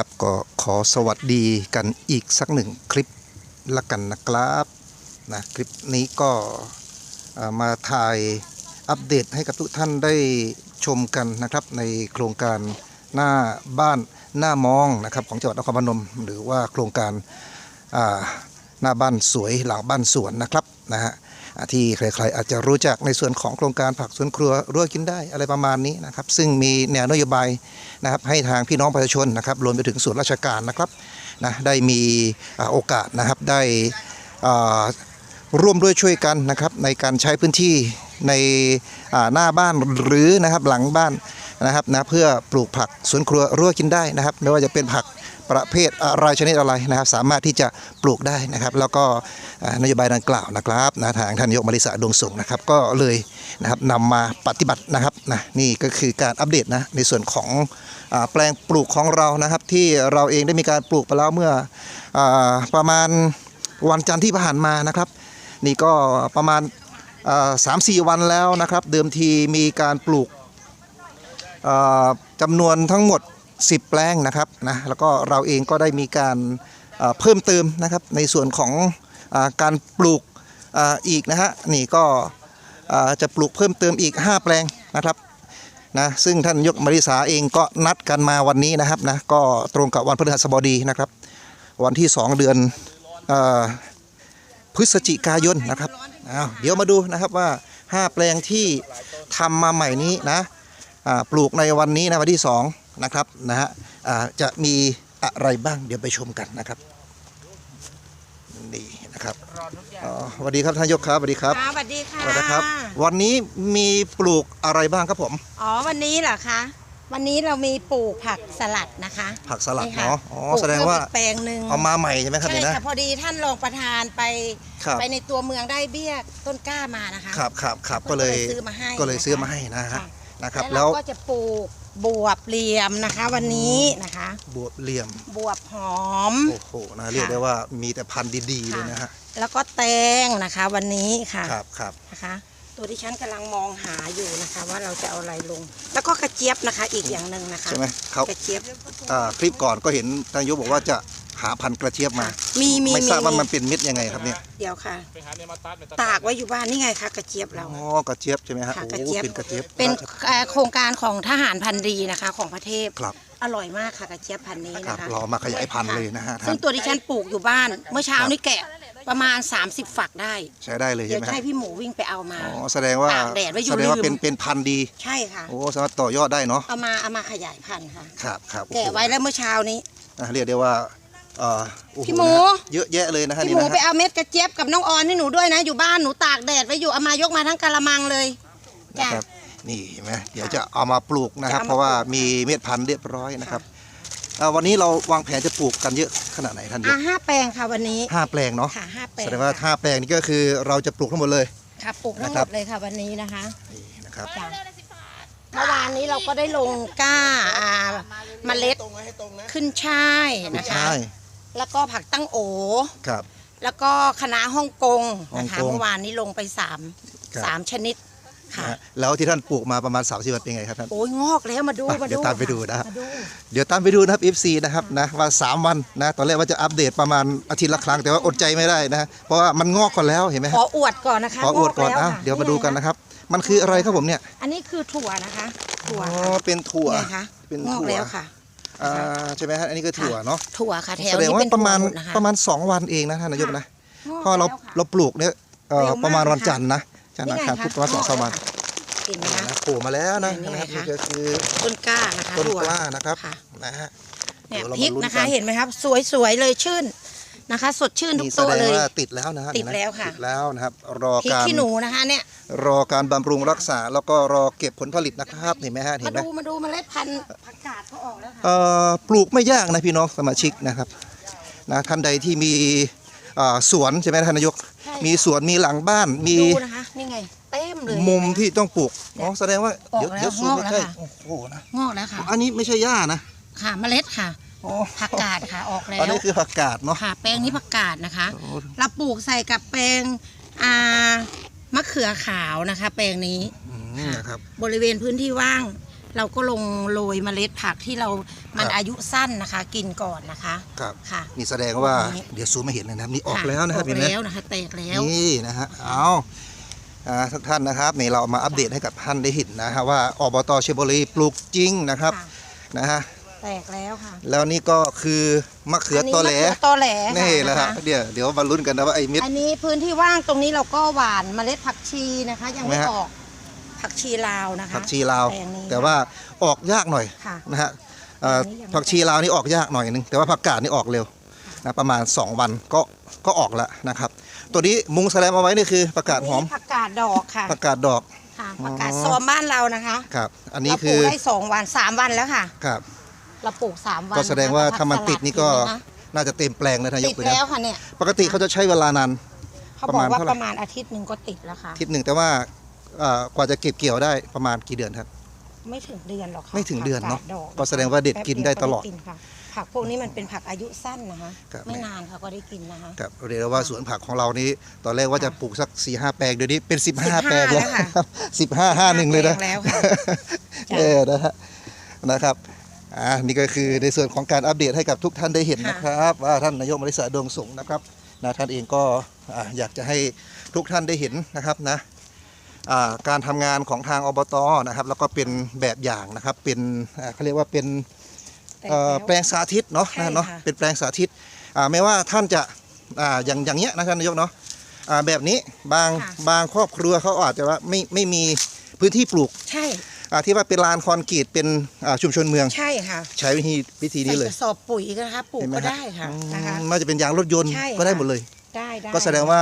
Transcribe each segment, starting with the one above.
ครับก็ขอสวัสดีกันอีกสักหนึ่งคลิปละกันนะครับนะคลิปนี้ก็มาถ่ายอัปเดตให้กับทุกท่านได้ชมกันนะครับในโครงการหน้าบ้านหน้ามองนะครับของจังหวัดนครพนม หรือว่าโครงการหน้าบ้านสวยหลังบ้านสวนนะครับนะฮะ ที่ใครๆอาจจะรู้จักในส่วนของโครงการผักสวนครัวรั้วกินได้อะไรประมาณนี้นะครับซึ่งมีแนวนโยบายนะครับให้ทางพี่น้องประชาชนนะครับรวมไปถึงส่วนราชการนะครับนะได้มีโอกาสนะครับได้ร่วมด้วยช่วยกันนะครับในการใช้พื้นที่ในหน้าบ้านหรือนะครับหลังบ้านนะครับนะเพื่อปลูกผักสวนครัวรั้วกินได้นะครับ ไม่ว่าจะเป็นผัก ประเภทอะไรชนิดอะไรนะครับ สามารถที่จะปลูกได้นะครับ แล้วก็นโยบายดังกล่าวนะครับนะทางท่านนายกมาริสาดวงสุขนะครับ ก็เลยนะครับนำมาปฏิบัตินะครับนะนี่ก็คือการอัปเดตนะในส่วนของอแปลงปลูกของเรานะครับ ที่เราเองได้มีการปลูกไปแล้วเมื่ออประมาณวันจันทร์ที่ผ่านมานะครับ นี่ก็ประมาณสามสี่วันแล้วนะครับ เดิมทีมีการปลูกอ่าจำนวนทั้งหมด 10 แปลงนะครับนะแล้วก็เราเองก็ได้มีการเพิ่มเติมนะครับในส่วนของอการปลูกออีกนะฮะนี่ก็จะปลูกเพิ่มเติมอีก 5 แปลงนะครับนะซึ่งท่านยกมาริสาเองก็นัดกันมาวันนี้นะครับนะก็ตรงกับวันพฤหัสบดีนะครับ วันที่ 2 เดือนอพฤศจิกายนนะครับเดี๋ยวมาดูนะครับว่า 5 แปลงที่ทำมาใหม่นี้นะปลูกในวันนี้นะวันที่ 2 นะครับนะฮะอ่าจะมีอะไรบ้างเดี๋ยวไปชมกันนะครับนี่นะครับอ๋อสวัสดีครับท่านนายกครับสวัสดีครับค่ะสวัสดีค่ะสวัสดีครับ วันนี้มีปลูกอะไรบ้างครับผม อ๋อ วันนี้เหรอคะ วันนี้เรามีปลูกผักสลัดนะคะ ผักสลัดนี่ค่เนาะ อ๋อปลูกแสดงว่าเพิ่มอีกแปลงหนึ่งเอามาใหม่ใช่ไหมครับใช่เนี่ยนะค่ะพอดีท่านรองประธานไปครับไปในตัวเมืองได้เบี้ยต้นกล้ามานะคะ ครับครับครับก็ก็เลเลยยซื้อมาให้ก็เลยซื้อมานะคะให้นะฮะค่ะนะครับ แล้แล้ววเราก็จะปลูก บวบเหลี่ยมนะคะ วันนี้นะคะ บวบเหลี่ยม บวบหอม โอ้โหนะเรียกได้ว่ามีแต่พันธุ์ดีๆเลยนะฮะ แล้วก็แตงนะคะ วันนี้ค่ะครับครับนะคะ ตัวที่ฉันกำลังมองหาอยู่นะคะ ว่าเราจะเอาอะไรลง แล้วก็กระเจี๊ยบนะคะ อีกอย่างหนึ่งนะคะใช่ไหมเขากระเจี๊ยบอ่าคลิปก่อนก็เห็นนายกบอกว่าจะ หาพันธุ์กระเจี๊ยบมา มีมีไม่ทราบว่ามีมันเป็นเม็ดยังไงครับเนี่ยเดี๋ยวค่ะตากไว้อยู่บ้านนี่ไงคะกระเจี๊ยบเรา อ๋อกระเจี๊ยบใช่ไหมฮะค่ะโอ้กระเจี๊ยบ เป็นกระเจี๊ยบเป็นเอ่อโครงการของทหารพันธุ์ดีนะคะ ของประเทศครับอร่อยมากค่ะกระเจี๊ยบพันธุ์นี้ครันะบคะเรามาขยายพันธุ์เลยนะฮะท่าซึ่นงตัวที่ฉันปลูกอยู่บ้าน เมื่อเช้านี้แกะประมาณ 30 ฝักได้ ใช้ได้เลยเดี๋ใช่ยวไหมจะให้ฮะพี่หมูวิ่งไปเอามา อ๋อแสดงว่าตากแดดไว้อยู่แสดงว่าลืม เป็นเป็นพันธุ์ดี ใช่ค่ะ โอ้สามารถต่อยอดได้เนาะเอามาเอามาขยายพันธุ์ค่ะ ครับครับโอ้โหแกะไว้แล้วเมื่อเช้านี้ อะเรียกได้ว่าเอ่อโอ้โพี่หมู นะฮะเยอะแยะเลยนะฮะพี่นี่หมูนะไปฮะเอาเม็ดกระเจี๊ยบกับน้องออนให้หนูด้วยนะ อยู่บ้านหนูตากแดดไว้อยู่เอามายกมาทั้งกะละมังเลยนะจ้ะ ครับนี่เห็นไหมเดี๋ยวจะเอามาปลูกนะครับ จะเอามา เพราะว่ามีเม็ดพันธุ์เรียบร้อยนะครับเอ่อวันนี้เราวางแผนจะปลูกกันเยอะขนาดไหนท่านยอะกห้าแปลงค่ะวันนี้ห้าแปลงเนาะค่ะห้าแปลงแสดงว่าค่ะห้าแปลงนี่ก็คือเราจะปลูกทั้งหมดเลย ค่ะปลูกทั้งหนะคมรับ ดเลยค่ะวันนี้นะคะ นี่นะครับ จ้ะเมื่อวานนี้เราก็ได้ลงกล้าอ่าเมล็ดขึ้นช่ายนะคะใช่ แล้วก็ผักตั้งโอ ครับ แล้วก็คณะฮ่องกงนะคะฮ่องกงเมื่อวานนี้ลงไปสามครับ สามชนิดค่ะนะฮะแล้วที่ท่านปลูกมาประมาณ 30วันเป็นไงครับท่าน โอ้ยงอกแล้วมาดูไปมาเดี๋ดูยวตามไปดูนะฮะ มาดู เดี๋ยวตามไปดูนะครับ FC นะครับนะว่า 3 วันนะตอนแรกว่าจะอัปเดตประมาณอาทิตย์ละครั้งแต่ว่าอดใจไม่ได้นะฮะเพราะว่ามันงอกก่อนแล้วเห็นไหมขฮะออวดก่อนนะคะขออวดก่อนงแล้วอะค่ะเดี๋ยวมาดูกันนะครับ มันคืออะไรครับผมเนี่ยอันนี้คือถั่วนะคะ ถั่วอ๋อค่ะเป็นถั่วไงคะเป็นงอกถั่วแล้วค่ะ อ่าใช่ไหมฮะอันนี้ก็ถั่วเนาะถั่วค่ะแถวแสดงนี้ว่าเป็นประมาณถั่วหดนะคะ ประมาณ 2 วันเองนะท่านนายกนะงอกเพราะเราแล้วค่ะเราปลูกเนี่ยเอ่อเร็วมากประมาณวันนะคะจันทร์นะจันทร์นี่อังไงคารคะ พุธประมาณสองสามวันเห็นไหมคะ นะโผล่มาแล้วนะนี่ไงนะครับคะ นี่ก็คือต้นกล้านะคะต้นถั่ว กล้านะครับค่ะ นะฮะ เนี่ยเดี๋ยวเราพริกมาลุ้นนะคะกัน เห็นไหมครับ สวยๆเลยชื่น นะคะ สดชื่นทุนี่กแสโต๊ะดงเลยว่าติดแล้วนะฮะติดแล้วค่ะติดแล้วนะครับ รอพริกการขี้หนูนะคะเนี่ยรอการบำรุงรักษา แล้วก็รอเก็บผลผลิตนะครับเห็นไหมฮะเห็มานไหมดูมาดูเมล็ดพันธุ์ผักกาดเขาออกแล้วค่ะเอ่อปลูกไม่ยากนะพี่น้องสมาชิกนะครับนะท่านใดที่มีเอ่อสวนใช่ไหมท่านนายกใช่ค่ะมีสวนมีหลังบ้านมีดูนะคะนี่ไงเต็มเลยมุมที่ต้องปลูกอ๋อแสดงว่าออกเดี๋ยวแล้วเดี๋ยวซูมงอกแล้วใกล้ค่ะๆโอ้โหนะงอกแล้วค่ะอันนี้ไม่ใช่หญ้านะค่ะเมล็ดค่ะอ๋อ ผักกาดค่ะออกแล้วอันนี้คือผักกาดเนาะค่ะแปลงนี้ผักกาดนะคะโอ้เราปลูกใส่กับแปลงอ่ามะเขือขาวนะคะ แปลงนี้อืมนะครับบริเวณพื้นที่ว่าง เราก็ลงโรยเมล็ดผักที่เรามันครับอายุสั้นนะคะ กินก่อนนะคะครับค่ะนี่แสดงว่าอันนี้เดี๋ยวซูมไม่เห็นเลยนะครับนี่ออกค่ะแล้วนะครับอเห็อนกไหมแล้วนะคะแตกแล้วนี่นะฮะเอาอ่าทุกท่านนะครับนี่เรามาอัปเดตให้กับท่านได้เห็นนะฮะว่าอบตเชียงบุรีปลูกจริงนะครับค่ะนะฮะ แตกแล้วค่ะ แล้วนี่ก็คือมะเขือตอแหลนนี้มะเขือตอแหลนี่แหละฮะนะคะเดี๋ยวเดี๋ยวมาลุ้นกันนะว่าไอ้เม็ด อันนี้พื้นที่ว่างตรงนี้เราก็หว่านเมล็ดผักชีนะคะ ยังไม่ไหมฮะ ออกผักชีลาวนะคะผักชีลาวแปลงนี้ แต่ว่าออกยากหน่อยค่ะนะฮะเอ่ออันนี้ยังไม่ผักชีลาวนี่ออกยากหน่อยนึงแต่ว่าผักกาดนี่ออกเร็วนะประมาณ 2 วันก็ก็ออกแล้วนะครับ ตัวนี้มุงแสลมเอาไว้นี่คือผักกาดหอมนนี้ผักกาดดอกค่ะผักกาดดอกค่ะอ๋อผักกาดซ้อมบ้านเรานะคะครับ อันนี้เราปคืลูอกได้สองวันสามวันแล้วค่ะครับ เราปลูกสามวันก็แสดงว่านะคะถ้ามันติดนี่ก็ผัสลัดน่าจะเต็มแปลงเลยทายติกดไปแล้แล้ววค่ะเนี่ยปกติเขาจะใช้เวลานานเขาประบอมาณกว่าเท่าไหร่ประมาณอาทิตย์หนึ่งก็ติดแล้วค่ะอาทิศหนึ่งแต่ว่าเอ่อกว่าจะเก็บเกี่ยวได้ประมาณกี่เดือนครับ ไม่ถึงเดือนหรอกค่ะไม่ถึงเดือนเนอะผักดอกก็แสดงว่าเด็ดกินได้ตลอดแป๊บเยวก็ไกินค่ะผักพวกนี้มันเป็นผักอายุสั้นนะคะครับไม่นานเขาก็ได้กินนะคะครับเรียกได้ว่าสวนผักของเรานี้ ตอนแรกว่าจะปลูกสัก4ีหแปลงเดี๋ยวนี้เป็น15 15แปลงแล้วแล้วค่ะสิบห้าห้าหนึ่งเลยนะแปลงแล้วค่ะจ้ะเออนะฮะนะครับ อ่านี่ก็คือในส่วนของการอัปเดตให้กับทุกท่านได้เห็นนะครับ ว่าท่านนายกมริษาดวงสงฆ์นะครับนะท่านเองก็อ่าอยากจะให้ทุกท่านได้เห็นนะครับนะอ่าการทำงานของทางอบตนะครับแล้วก็เป็นแบบอย่างนะครับเป็นอ่าเขาเรียกว่าเป็นแต่เอ่อแล้วแปลงสาธิตเนาะใช่นะเนาะค่ะเป็นแปลงสาธิตอ่าไม่ว่าท่านจะอ่าอย่างอย่างเงี้ยนะท่านนายกเนาะอ่าแบบนี้บางค่ะบางครอบครัวเขาอาจจะว่าไม่ไม่มีพื้นที่ปลูกใช่อ่า ที่ว่าเป็นลานคอนกรีตเป็นอ่าชุมชนเมือง ใช่ค่ะ ใช้วิธีวิธีนี้เลยใส่กระสอบปุ๋ยนะคะปลูกเห็นไหมก็ฮะได้ค่ะอืมนะคะไม่ว่าจะเป็นยางรถยนต์ใช่ก็ได้ค่ะหมดเลยได้ได้ก็แสดงว่า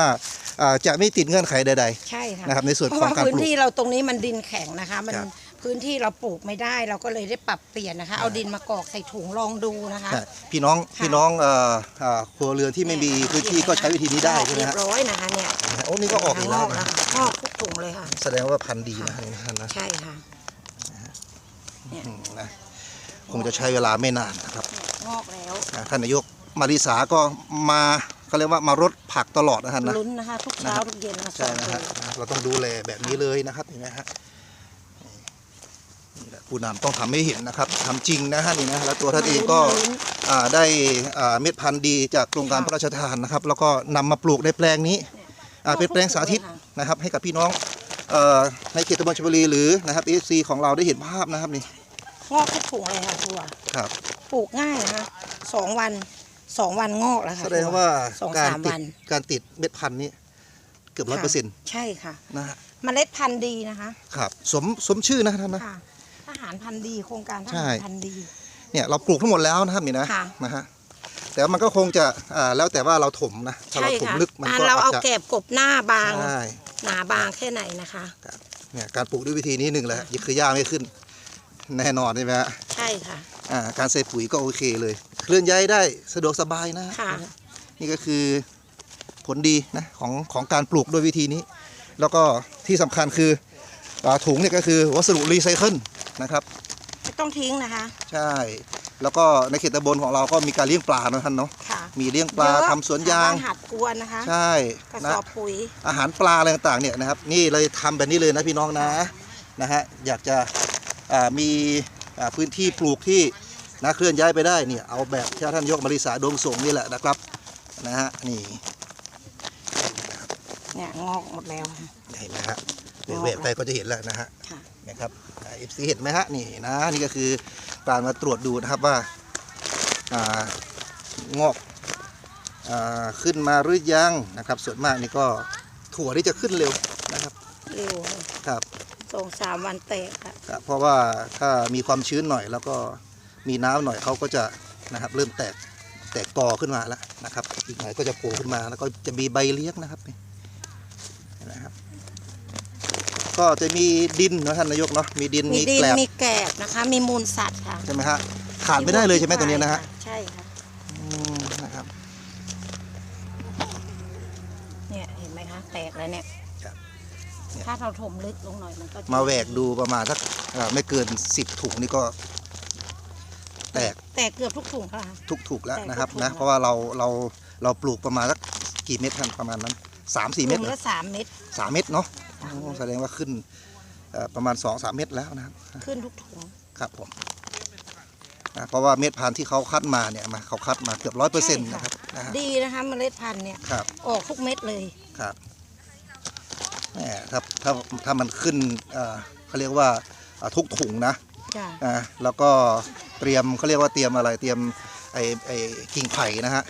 อ่าจะไม่ติดเงื่อนไขใดใช่ค่ะนะครับในส่วนเพราะของว่าการพื้นปลูกที่เราตรงนี้มันดินแข็งนะคะมันครับพื้นที่เราปลูกไม่ได้เราก็เลยได้ปรับเปลี่ยนนะคะ เอาดินมากรอกใส่ถุงลองดูนะคะใช่พี่น้องค่ะพี่น้องเอ่ออ่าครัวเรือนที่ไม่มีพื้นที่ก็ใช้วิธีนี้ได้ใช่ไหมเรียฮะบร้อยนะคะเนี่ยโอ้นี่ก็ออกอีกแล้วงนะค่ะงอกทุกถุงเลยค่ะ แสดงว่าพันธุ์ดีนะท่านนะใช่ค่ะ เนี่ยอืมนะคงจะใช้เวลาไม่นานนะครับงอกแล้วนะท่านนายกมาริสาก็มาเขาเรียกว่ามารดผักตลอดนะท่านนะลุ้นนะคะทุกเช้าทุกเย็นนะคะใช่นะสฮะองเราต้องดูแลแบบนี้เลยนะครับเห็นไหมฮะนี่แหละผู้นำต้องทำให้เห็นนะครับทำจริงนะฮะนี่นะแล้วตัวท่านเองก็ลุ้นอ่าได้อ่าเม็ดพันธุ์ดีจากโครงการพระราชทานนะครับ แล้วก็นำมาปลูกในแปลงนี้อ่าเป็นแปลงสาธิตนะครับ ให้กับพี่น้องเอ่อในเขตตำบลชลบุรีหรือนะครับเอฟซีของเราได้เห็นภาพนะครับนี่ งอกทุกถุงเลยค่ะทัวครับ ปลูกง่ายนะคะสองวันสองวันงอกแล้วค่ะแสดงว่าสองการสามติดวันการติดเม็ดพันธุ์นี้เกือบร้อยเปอร์เซ็นต์ใช่ค่ะนะฮะเมล็ดพันธุ์ดีนะคะครับสมสมชื่อนะท่านนะ ค่ะทหารพันธุ์ดีโครงการทใช่ หารพันธุ์ดี เนี่ยเราปลูกทั้งหมดแล้วนะครับนี่นะค่ะ นะฮะแต่ว่ามันก็คงจะอ่าแล้วแต่ว่าเราถมนะถ้าใช่เราถมค่ะลึกมันอ่าก็เราอาเอาจจะแกบกบหน้าบาง ใช่หนาบางแค่ไหนนะคะ เนี่ยการปลูกด้วยวิธีนี้หนึ่งแหละยิ่คือหญ้าไม่ขึ้น แน่นอนใช่ไหมฮะใช่ค่ะ อ่าการใส่ปุ๋ยก็โอเคเลยเคลื่อนย้ายได้สะดวกสบายนะค่ะ นี่ก็คือผลดีนะของของการปลูกด้วยวิธีนี้ แล้วก็ที่สำคัญคืออาถุงเนี่ยก็คือวัสดุรีไซเคิลนะครับ ไม่ต้องทิ้งนะคะ ใช่ แล้วก็ในเขตตำบลของเราก็มีการเลี้ยงปลานะท่านเนาะ ค่ะมีเลี้ยงปลาเยอะทำสวนยางชวบ้หัดกวนนะคะ ใช่กระสนะอบปุ๋ย อาหารปลาอะไรต่างๆเนี่ยนะครับ นี่เลยทำแบบนี้เลยนะพี่น้องนะนะฮะอยากจะอ่า มีอ่าพื้นที่ปลูกที่นะเคลื่อนย้ายไปได้เนี่ยเอาแบบที่ท่านยกมาริสาดวงสงฆ์นี่แหละนะครับนะฮะนี่เนี่ยงอกหมดแล้วค่ะเห็นไหมฮะเดี๋ยวแหวกไปก็จะเห็นแล้วนะฮะค่ะนะครับเอฟซีเห็นไหมฮะนี่นะนี่ก็คือการมาตรวจดูนะครับว่าอ่างอกอ่าขึ้นมาหรือยังนะครับ ส่วนมากนี่ก็ถั่วนี่จะขึ้นเร็วนะครับเร็วค่ะครับสองสามวันแตกค่ะครับ เพราะว่าถ้ามีความชื้นหน่อย แล้วก็มีน้ำหน่อยเขาก็จะนะครับ เริ่มแตกแตกกอขึ้นมาแล้วนะครับ อีกหน่อยก็จะโผล่ขึ้นมา แล้วก็จะมีใบเลี้ยงนะครับนี่เห็นไหมครับ ก็จะมีดินนะท่านนายกเนาะมีดินมีมีดินแกลบมีแกบนะคะ มีมูลสัตว์ค่ะใช่ไหมฮะขาดไม่ได้เลยใช่ไหมตัวเนี้ยนะฮะใช่ค่ะอืมนะครับ เนี่ยเห็นไหมคะแตกแล้วเนี่ยครับ เนี่ยถ้าเราถมลึกลงหน่อยมันก็จะมาแหวกดูประมาณสักเอ่อไม่เกิน10ถุงนี่ก็ แตกแตกเกือบทุกถุงค่ะ ทุกถุกแล้วนะครับแตกทุกถุงนะแล้วเพราะว่าเราเราเราปลูกประมาณสักกี่เม็ดกันประมาณนั้นสามสี่ถุเม็ดงเหรอ ละสามเม็ด สามเม็ดเนาะสามโอ้เม็ดแสดงว่าขึ้นเอ่อประมาณสองสามเม็ดแล้วนะครับขึ้นทุกถุงครับผมนะเพราะว่าเม็ดพันธุ์ที่เขาคัดมาเนี่ยมาเขาคัดมาเกือบร้อยเปอร์เซ็นต์นะครับนะฮะดีนะคะเมล็ดพันธุ์เนี่ย ครับออกทุกเม็ดเลย ครับ แหมถ้าถ้าถ้ามันขึ้นเอ่อเขาเรียกว่าอ่าทุกถุงนะจ้ะอ่าแล้วก็เตรียมเขาเรียกว่าเตรียมอะไรเตรียมไอ้ไอ้กิ่งไผ่นะฮะ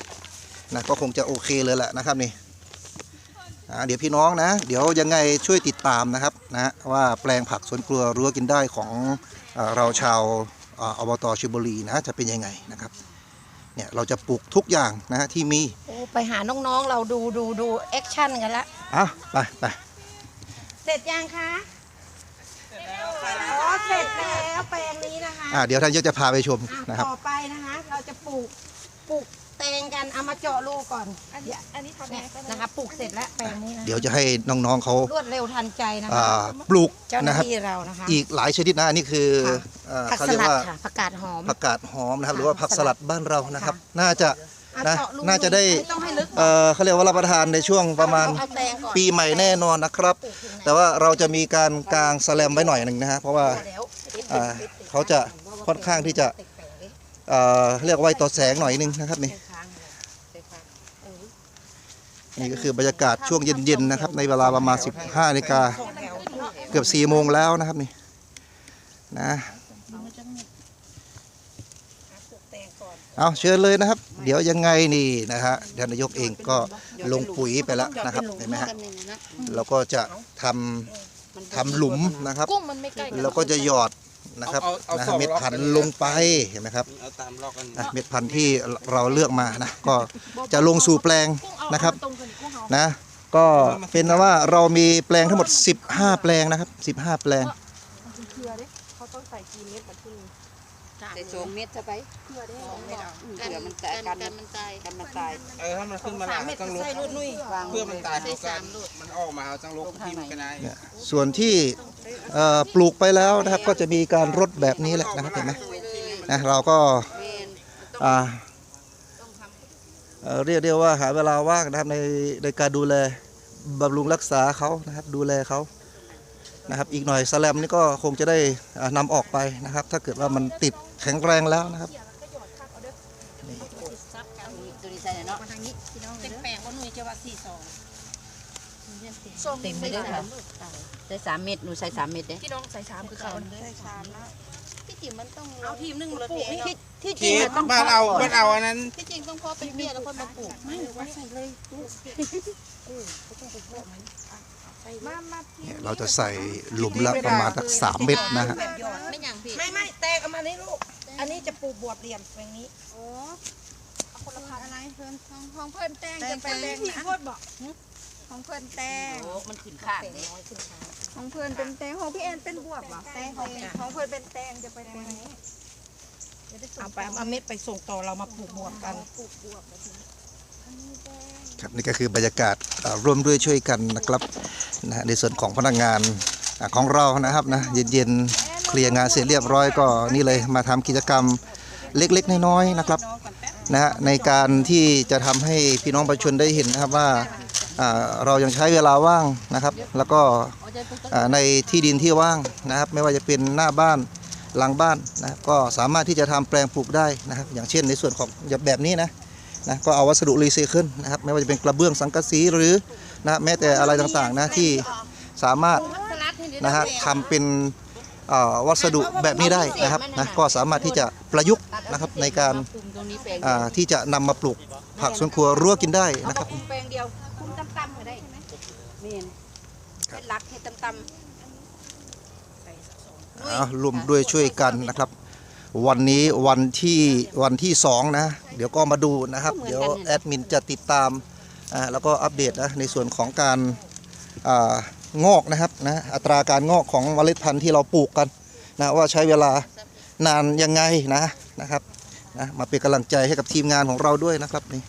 นะก็คงจะโอเคเลยแหละนะครับนี่อ่าเดี๋ยวพี่น้องนะ เดี๋ยวยังไงช่วยติดตามนะครับนะว่าแปลงผักสวนครัวรั้วกินได้ของเอ่อเราชาวอ่าอบตชิบุรีนะจะเป็นยังไงนะครับเนี่ยเราจะปลูกทุกอย่างนะฮะที่มีโอ้ไปหาน้องๆเราดูดูดูแอคชั่นกันละอะไปไป เสร็จยังคะอ๋อเสร็จแล้วแปลงนี้นะคะอะเดี๋ยวท่านยศจะพาไปชมอะนะครับ ต่อไปนะคะ เราจะปลูกปลูกแตงกันเอามาเจาะรูก่อนอันนี้อันนี้ทำไงเนี่ยก็ได้นะคะปลูกเสร็จแล้วแปลงนี้นะเดี๋ยวจะให้น้องๆเขารวดเร็วทันใจนะอ่าคะปลูกเจ้าหน้านะครับ ที่เรานะคะ อีกหลายชนิดนะอันนี้คือค่ะ เอ่อผักเขาสเรียกลัดว่าค่ะผักกาดหอม ผักกาดหอมนะครับค่ะหรือว่าผักสลัดบ้านเรานะครับ น่าจะ อ่นะเจารูน่าจะได้ ม่ต้องให้ลึก เอ่อเขาเรียกว่ารับประทานในช่วงประมาณเอเอาแตงก่อนปีใหม่แน่นอนนะครับ แต่ว่าเราจะมีการกางสแลมไว้หน่อยหนึ่งนะฮะเพราะว่าเดี๋ยวอ่าเขาจะค่อนข้างที่จะเอ่อเรียกว่าไว้ต่อแสงหน่อยหนึงนะครับนี่นี่ก็คือบรรยากาศช่วงเย็นๆนะครับ ในเวลาประมาณ 15นาฬิกาส่งแถวเกือบ4โมงแล้วนะครับนี่นะ ปลูกแตงก่อน เอาเชิญเลยนะครับ เดี๋ยวยังไงนี่นะฮะท่านนายกเองก็ลงปุ๋ยไปแล้วนะครับเห็นไหมฮะเราก็จะทำทำหลุมนะครับ กุ้งมันไม่ใกล้กันแล้วก็จะหยอดนะครับเอาเอานะสฮะองเม็ดล็อกพันกันธุ์เลยลงไปเห็นไหมครับเอาตามลอกกันนะเม็ดพันธุ์ที่เราเลือกมานะก็จะลงสู่แปลงกุ้งเอานะครับเอาตรงกันกุ้งเอานะก็เป็นว่าเรามีแปลงทั้งหมด 15 แปลงนะครับ 15 แปลง เครือดิเขาต้องใส่กี่เม็ดกับที่ ใส่สองเม็ดเข้าไปเครือได้เผื่อมันตายกันมันตายกันมันตายเออถ้ามันขึ้นมาสาละมเม็ดต้องลใส่บรุ่นนุ่ยวางเพื่อมันตายเขากันมันออกมาเอาจังลบทิ่มกันได้เนี่ยส่วนที่เอ่อปลูกไปแล้วนะครับก็จะมีการรดแบบนี้แหละนะครับเห็นไหมนะเราก็เมนอ่าเอ่อเรียกได้ว่าหาเวลาว่างนะครับในในการดูแลบำรุงรักษาเขานะครับดูแลเขานะครับอีกหน่อยสแลมนี่ก็คงจะได้อ่านำออกไปนะครับ ถ้าเกิดว่ามันติด แข็งแรงแล้วนะครับตัวนี้ใส่เนาะเต็มแปลงว่านุ่ยจะว่าสี่สองเต็มไปด้วยค่ะใส่สามเม็ดหนูใส่สามเม็ดเด้พี่น้องใส่สามคือเขาใส่สามนะที่จริงมันต้องเอาทีมหนึงมาปลูกนี่ที่ที่จทีริงอะต้องบ้านเอาบ้านเอาอันนั้นที่จริงต้องเพาะเป็นเบี้ยแล้วค่อยมาปลูกไม่ว่าใส่เลยมามา เนี่ยเราจะใส่หลุมละประมาณสักสามเม็ดนะฮะแบบหยอดไม่อย่างพี่ไม่ไม่แตงเอามานี่ลูก อันนี้จะปลูกบวบเหลี่ยมแปลงนี้โอ้คนละพันอะไรเพื่อนของของเพื่อนแตงจะเป็นแตงนะของเพื่อนแตงโอ้มันขึ้นข้างเด้ของเพื่อนเป็นแตงของพี่แอนเป็นบวบเหรอแตงของของเพื่อนเป็นแตงจะไปแตงนี้เอาไปเอาเม็ดไปส่งต่อเรามาปลูกบวบกัน ครับนี่ก็คือบรรยากาศร่วมด้วยช่วยกันนะครับนะในส่วนของพนักงานของเรานะครับนะเย็นๆเคลียร์งานเสร็จเรียบร้อยก็นี่เลยมาทำกิจกรรมเล็กๆน้อยๆนะครับนะฮะในการที่จะทำให้พี่น้องประชาชนได้เห็นนะครับว่าเรายังใช้เวลาว่างนะครับ แล้วก็ในที่ดินที่ว่างนะครับ ไม่ว่าจะเป็นหน้าบ้านหลังบ้านนะก็สามารถที่จะทำแปลงปลูกได้นะครับ อย่างเช่นในส่วนของแบบนี้นะ นะก็เอาวัสดุรีไซเคิลนะครับไม่ว่าจะเป็นกระเบื้องสังกะสีหรือนะแม้แต่อะไรต่างๆนะที่สามารถนะฮะทำเป็นเอ่อวัสดุแบบนี้ได้นะครับนะก็สามารถที่จะประยุกต์นะครับในการคุมตรงนี้แปลงอ่าที่จะนำมาปลูกผักสวนครัวรั้วกินได้นะครับคุมแปลงเดียวคุมตำตำก็ได้เมนให้รักให้ตำตำเอาร่วมด้วยช่วยกันนะครับ วันนี้วันที่วันที่สองนะ เดี๋ยวก็มาดูนะครับ เดี๋ยวแอดมินจะติดตามอ่าแล้วก็อัปเดตนะในส่วนของการอ่างอกนะครับนะอัตราการงอกของเมล็ดพันธุ์ที่เราปลูกกันนะว่าใช้เวลานานยังไงนะนะครับนะมาเป็นกำลังใจให้กับทีมงานของเราด้วยนะครับนี่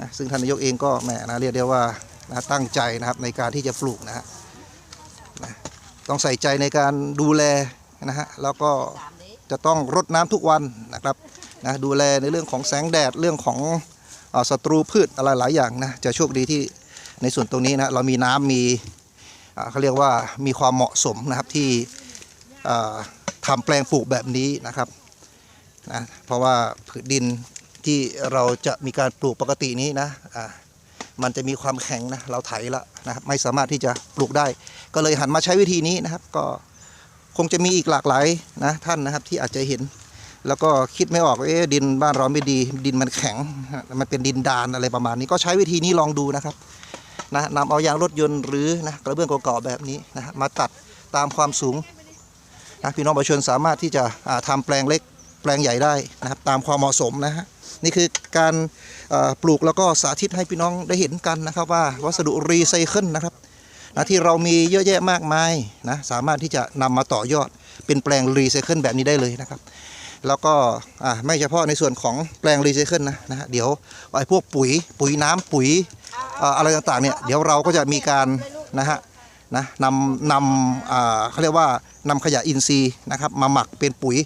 นะซึ่งท่านนายกเองก็แหมนะเรียกได้ว่านะตั้งใจนะครับในการที่จะปลูกนะฮะต้องใส่ใจในการดูแลนะฮะแล้วก็ จะต้องรดน้ำทุกวันนะครับนะดูแลในเรื่องของแสงแดดเรื่องของศัตรูพืชอะไรหลายอย่างนะจะโชคดีที่ในส่วนตรงนี้นะเรามีน้ำมีเขาเรียกว่ามีความเหมาะสมนะครับที่อ่าทำแปลงปลูกแบบนี้นะครับนะเพราะว่าผืนดินที่เราจะมีการปลูกปกตินี้นะมันจะมีความแข็งนะเราไถละนะครับไม่สามารถที่จะปลูกได้ ก็เลยหันมาใช้วิธีนี้นะครับก็ คงจะมีอีกหลากหลายนะท่านนะครับที่อาจจะเห็น แล้วก็คิดไม่ออกเอ๊ดินบ้านเราไม่ดี ดินมันแข็ง มันเป็นดินดานอะไรประมาณนี้ ก็ใช้วิธีนี้ลองดูนะครับนะนำเอายางรถยนต์หรือนะกระเบื้องเก่าๆแบบนี้นะมาตัดตามความสูงนะพี่น้องประชาชนสามารถที่จะทำาแปลงเล็กแปลงใหญ่ได้นะครับตามความเหมาะสมนะฮะนี่คือการปลูกแล้วก็สาธิตให้พี่น้องได้เห็นกันนะครับว่าวัสดุรีไซเคิลนะครับ นะที่เรามีเยอะแยะมากมายนะสามารถที่จะนำมาต่อยอดเป็นแปลงรีไซเคิลแบบนี้ได้เลยนะครับ แล้วก็ไม่เฉพาะในส่วนของแปลงรีไซเคิลนะนะเดี๋ยวไอ้พวกปุ๋ยปุ๋ยน้ำปุ๋ยออะไรต่างๆเนี่ยเดี๋ยวเราก็จะมีการนะฮะนะนำนำเขาเรียกว่านำขยะอินทรีย์นะครับมาหมักเป็นปุ๋ย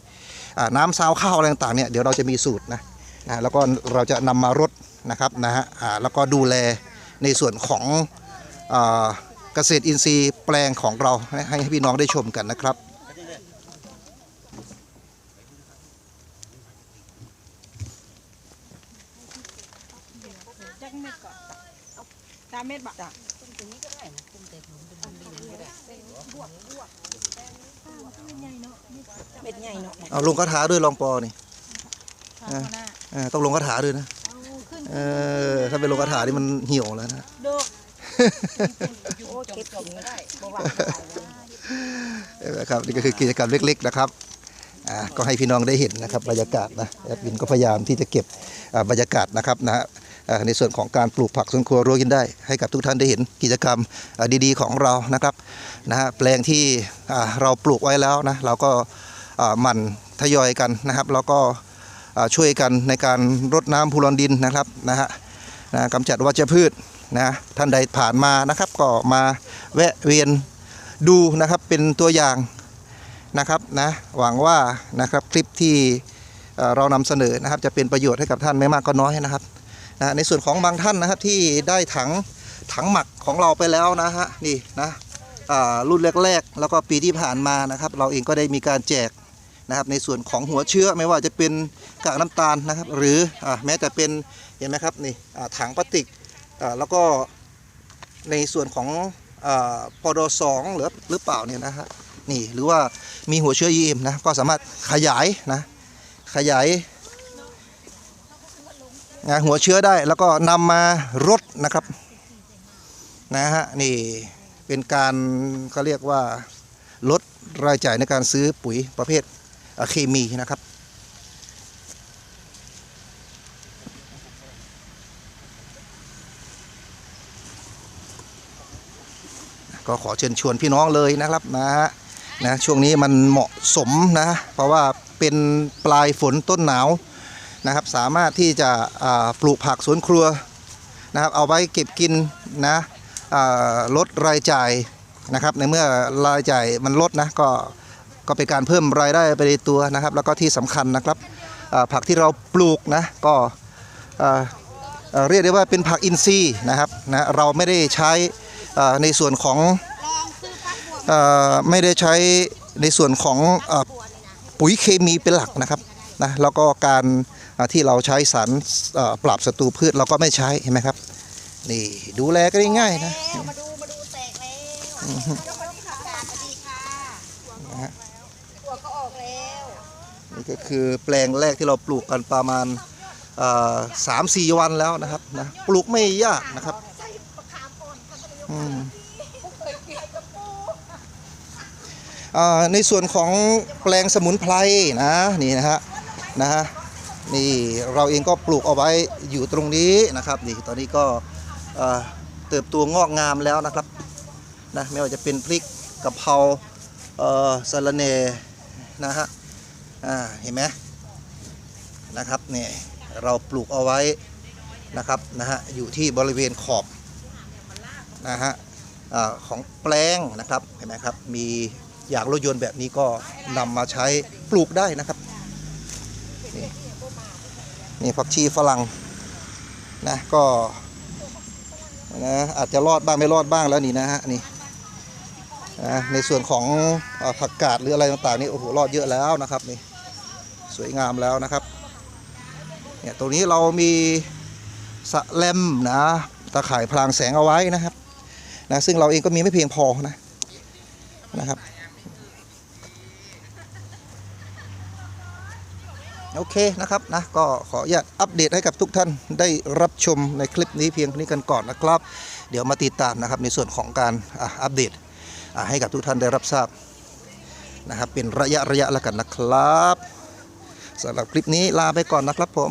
น้ำซาวข้าวอะไรต่างๆเนี่ยเดี๋ยวเราจะมีสูตรนะนะแล้วก็เราจะนำมารดนะครับนะฮะแล้วก็ดูแลในส่วนของอ กษตรอินทรีย์แปลงของเราให้ให้พี่น้องได้ชมกันนะครับจักเม็ดก่อนสามเม็ดบ่จ้ะเม็ดใหญ่เนาะเอาลงคาถาด้วยลองปอนี่ข้าวหน้าเออต้องลงคาถาด้วยนะเอาขึ้นเออถ้าเป็นลงคาถานี่มันเหี่ยวแล้วนะดูโอ้เก็บกินไม่ได้บ่วาเห็นไหมครับนี่ก็คือกิจกรรมเล็ก ๆนะครับอ่าก็ให้พี่น้องได้เห็นนะครับบรรยากาศนะแอดมินก็พยายามที่จะเก็บอ่าบรรยากาศนะครับนะฮะอ่าในส่วนของการปลูกผักสวนครัวรั้วกินได้ ให้กับทุกท่านได้เห็นกิจกรรมอ่าดีๆของเรานะครับนะฮะแปลงที่อ่าเราปลูกไว้แล้วนะเราก็อ่าหมันทยอยกันนะครับ แล้วก็อ่าช่วยกันในการรดน้ำพรวนดินนะครับนะฮะนะกำจัดวัชพืช นะท่านใดผ่านมานะครับก็มาแวะเวียนดูนะครับเป็นตัวอย่างนะครับนะหวังว่านะครับคลิปที่เรานำเสนอนะครับจะเป็นประโยชน์ให้กับท่านไม่มากก็น้อยนะครับนะในส่วนของบางท่านนะครับที่ได้ถังถังหมักของเราไปแล้วนะฮะนี่นะรุ่นแรกๆ แล้วก็ปีที่ผ่านมานะครับ เราเองก็ได้มีการแจกนะครับในส่วนของหัวเชื้อไม่ว่าจะเป็นกากน้ำตาลนะครับ หรืออแม้แต่เป็นเห็นไหมครับนี่ถังพลาสติก แล้วก็ในส่วนของอาปอดสองหรือหรือเปล่าเนี่ยนะฮะนี่หรือว่ามีหัวเชื้อ EM นะก็สามารถขยายนะขยายนะหัวเชื้อได้แล้วก็นำมารดนะครับนะฮะนี่เป็นการเขาเรียกว่าลดรายจ่ายในการซื้อปุ๋ยประเภทเคมีนะครับ ก็ขอเชิญชวนพี่น้องเลยนะครับนะฮะนะช่วงนี้มันเหมาะสมนะ เพราะว่าเป็นปลายฝนต้นหนาวนะครับ สามารถที่จะปลูกผักสวนครัวนะครับ เอาไว้เก็บกินนะลดรายจ่ายนะครับ ในเมื่อรายจ่ายมันลดนะก็ก็เป็นการเพิ่มรายได้ไปในตัวนะครับ แล้วก็ที่สำคัญนะครับผักที่เราปลูกนะก็เรียกได้ว่าเป็นผักอินทรีย์นะครับนะเราไม่ได้ใช้ ในส่วนของเอ่อไม่ได้ใช้ในส่วนของเอ่อปุ๋ยเคมีเป็นหลักนะครับนะแล้วก็การอ่าที่เราใช้สารเอ่อปราบศัตรูพืชเราก็ไม่ใช้เห็นไหมครับนี่ดูแลก็ได้ง่ายนะมาดูมาดูแตกแล้วสวัสดีค่ะสวัสดีค่ะตัวก็ออกแล้วนี่ก็คือแปลงแรกที่เราปลูกกันประมาณเอ่อสามสี่วันแล้วนะครับนะปลูกไม่ยากนะครับอืมอ่า ในส่วนของแปลงสมุนไพรนะนี่นะฮะนะฮะนี่เราเองก็ปลูกเอาไว้อยู่ตรงนี้นะครับนี่ตอนนี้ก็เติบโตงอกงามแล้วนะครับนะไม่ว่าจะเป็นพริกกะเพราเออสะระเนนะฮะอ่าเห็นไหมนะครับเนี่ยเราปลูกเอาไว้นะครับนะฮะอยู่ที่บริเวณขอบ นะฮะของแปลงนะครับเห็นไหมครับมีอย่างรถยนต์แบบนี้ก็นำมาใช้ปลูกได้นะครับนี่นี่ผักชีฝรั่งนะก็นะอาจจะรอดบ้างไม่รอดบ้างแล้วนี่นะฮะนี่นะในส่วนของผักกาดหรืออะไรต่างๆนี่โอ้โหรอดเยอะแล้วนะครับนี่สวยงามแล้วนะครับเนี่ยตรงนี้เรามีสะแลมนะตะข่ายพรางแสงเอาไว้นะครับ นะซึ่งเราเองก็มีไม่เพียงพอนะนะครับโอเคนะครับนะก็ขออนุญาตอัปเดตให้กับทุกท่านได้รับชมในคลิปนี้เพียงเท่านี้กันก่อนนะครับ เดี๋ยวมาติดตามนะครับในส่วนของการอัปเดตให้กับทุกท่านได้รับทราบนะครับเป็นระยะระยะแล้วกันนะครับสำหรับคลิปนี้ลาไปก่อนนะครับผม